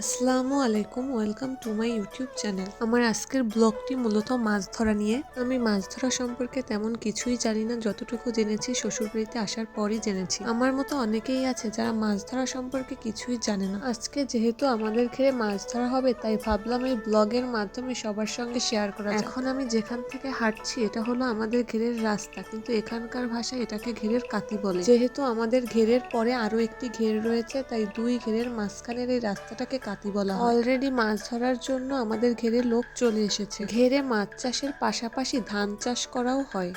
আসসালামু আলাইকুম, welcome to my YouTube channel. আমার আজকের ব্লগটি মূলত মাছ ধরা নিয়ে। আমি মাছ ধরা সম্পর্কে তেমন কিছুই জানি না, যতটুকু জেনেছি শ্বশুরবাড়িতে আসার পরই জেনেছি। আমার মতো অনেকেই আছে যারা মাছ ধরা সম্পর্কে কিছুই জানে না। আজকে যেহেতু আমাদের ঘিরে মাছ ধরা হবে, তাই ভাবলাম এই ব্লগের মাধ্যমে সবার সঙ্গে শেয়ার করা এখন আমি যেখান থেকে হাঁটছি, এটা হলো আমাদের ঘেরের রাস্তা। কিন্তু এখানকার ভাষায় এটাকে ঘেরের কাতি বলে। যেহেতু আমাদের ঘেরের পরে আরও একটি ঘের রয়েছে, তাই দুই ঘেরের মাঝখানের এই রাস্তাটাকে কাতি বলা অলরেডি মাছ ধরার জন্য আমাদের ঘেরে লোক চলে এসেছে। ঘেরে মাছ চাষের পাশাপাশি ধান চাষ করাও হয়।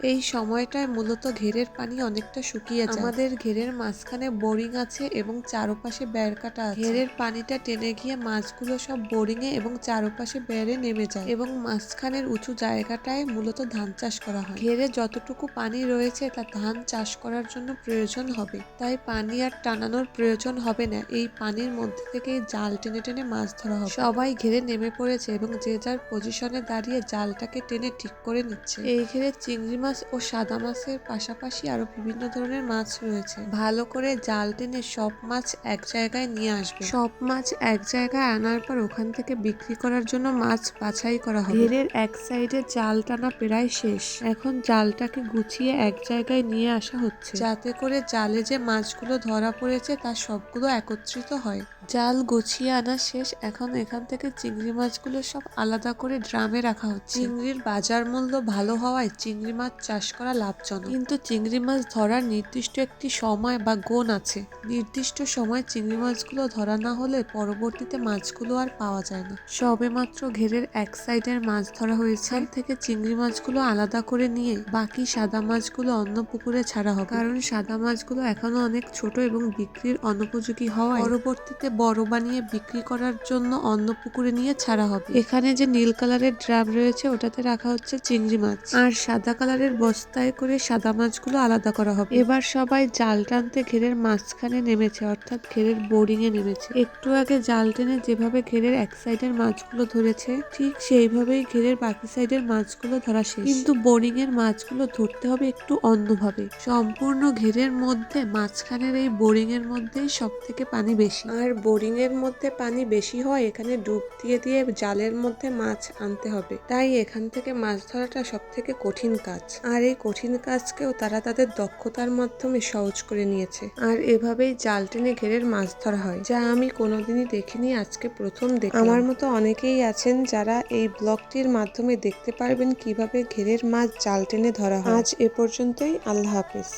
এই সময়টায় মূলত ঘেরের পানি অনেকটা শুকিয়ে যায়। আমাদের ঘেরের মাঝখানে বোরিং আছে এবং চারপাশে ব্যারকাটা আছে। ঘেরের পানিটা টেনে গিয়ে মাছগুলো সব বোরিং এ এবং চারপাশে বেড়ে নেমে যায়। এবং মাঝখানের উঁচু জায়গাটায় মূলত ধান চাষ করা হয়। ঘেরে যতটুকু পানি রয়েছে তা ধান চাষ করার জন্য প্রয়োজন হবে। তাই পানি আর টানানোর প্রয়োজন হবে না। এই পানির মধ্যে থেকে জাল টেনে টেনে মাছ ধরা হবে। সবাই ঘেরে নেমে পড়েছে এবং যে যার পজিশনে দাঁড়িয়ে জালটাকে টেনে ঠিক করে নিচ্ছে। এই ঘেরে চিংড়ি মাছ ও সাদা মাছের পাশাপাশি আরও বিভিন্ন ধরনের মাছ রয়েছে। ভালো করে জাল টেনে সব মাছ এক জায়গায় নিয়ে আসবে। সব মাছ এক জায়গায় আনার পর ওখান থেকে বিক্রি করার জন্য মাছ বাছাই করা হবে। ঘেরের এক সাইডে জাল টানা প্রায় শেষ। এখন জালটাকে গুছিয়ে এক জায়গায় নিয়ে আসা হচ্ছে। যাতে করে জালে যে মাছগুলো ধরা পড়েছে তা সবগুলো একত্রিত হয়। জাল গুছিয়ে আনা শেষ। এখন এখান থেকে চিংড়ি মাছগুলো সব আলাদা করে ড্রামে রাখা হচ্ছে। চিংড়ির বাজার মূল্য ভালো হওয়ায় চিংড়ি মাছ চাষ করা লাভজনক। কিন্তু চিংড়ি মাছ ধরার নির্দিষ্ট একটি সময় বা গুণ আছে। নির্দিষ্ট সময় চিংড়ি মাছগুলো ধরা না হলে পরবর্তীতে মাছগুলো আর পাওয়া যায় না। সবে মাত্র ঘেরের এক সাইডের মাছ ধরা হয়েছে। থেকে চিংড়ি মাছগুলো আলাদা করে নিয়ে বাকি সাদা মাছগুলো অন্য পুকুরে ছাড়া হবে। কারণ সাদা মাছগুলো এখনও অনেক ছোট এবং বিক্রির অনুপযোগী হওয়ায় পরবর্তীতে বড় বানিয়ে বিক্রি করার জন্য অন্য পুকুরে নিয়ে ছাড়া হবে। এখানে যে নীল কালারের ড্রাম রয়েছে, ওটাতে রাখা হচ্ছে চিংড়ি মাছ। আর সাদা কালারের বস্তায় করে সাদা মাছগুলো আলাদা করা হবে। এবার সবাই জাল টানতে ঘেরের মাঝখানে নেমেছে, অর্থাৎ ঘেরের বোর্ডিং এ নেমেছে। একটু আগে জাল টেনে যেভাবে ঘেরের এক সাইডের মাছগুলো ধরেছে, ঠিক সেইভাবেই ঘেরের বাকি সাইডের মাছগুলো ধরা শেষ। কিন্তু বোর্ডিং এর মাছগুলো ধরতে হবে একটু অন্যভাবে। সম্পূর্ণ ঘেরের মধ্যে, মাঝখানের এই বোরিং এর মধ্যেই সব থেকে পানি বেশি। আর বোরিং এর মধ্যে পানি বেশি হয় এখানে ডুব দিয়ে দিয়ে জালের মধ্যে মাছ আনতে হবে। তাই এখান থেকে মাছ ধরাটা সব থেকে কঠিন কাজ। আর এই কঠিন কাজকেও তারা তাদের দক্ষতার মাধ্যমে সহজ করে নিয়েছে। আর এভাবেই জাল টেনে ঘেরের মাছ ধরা হয়, যা আমি কোনোদিনই দেখিনি, আজকে প্রথম দেখি আমার মতো অনেকেই আছেন যারা এই ব্লগটির মাধ্যমে দেখতে পারবেন কীভাবে ঘেরের মাছ জাল টেনে ধরা হয়। আজ এ পর্যন্তই, আল্লাহ হাফেজ।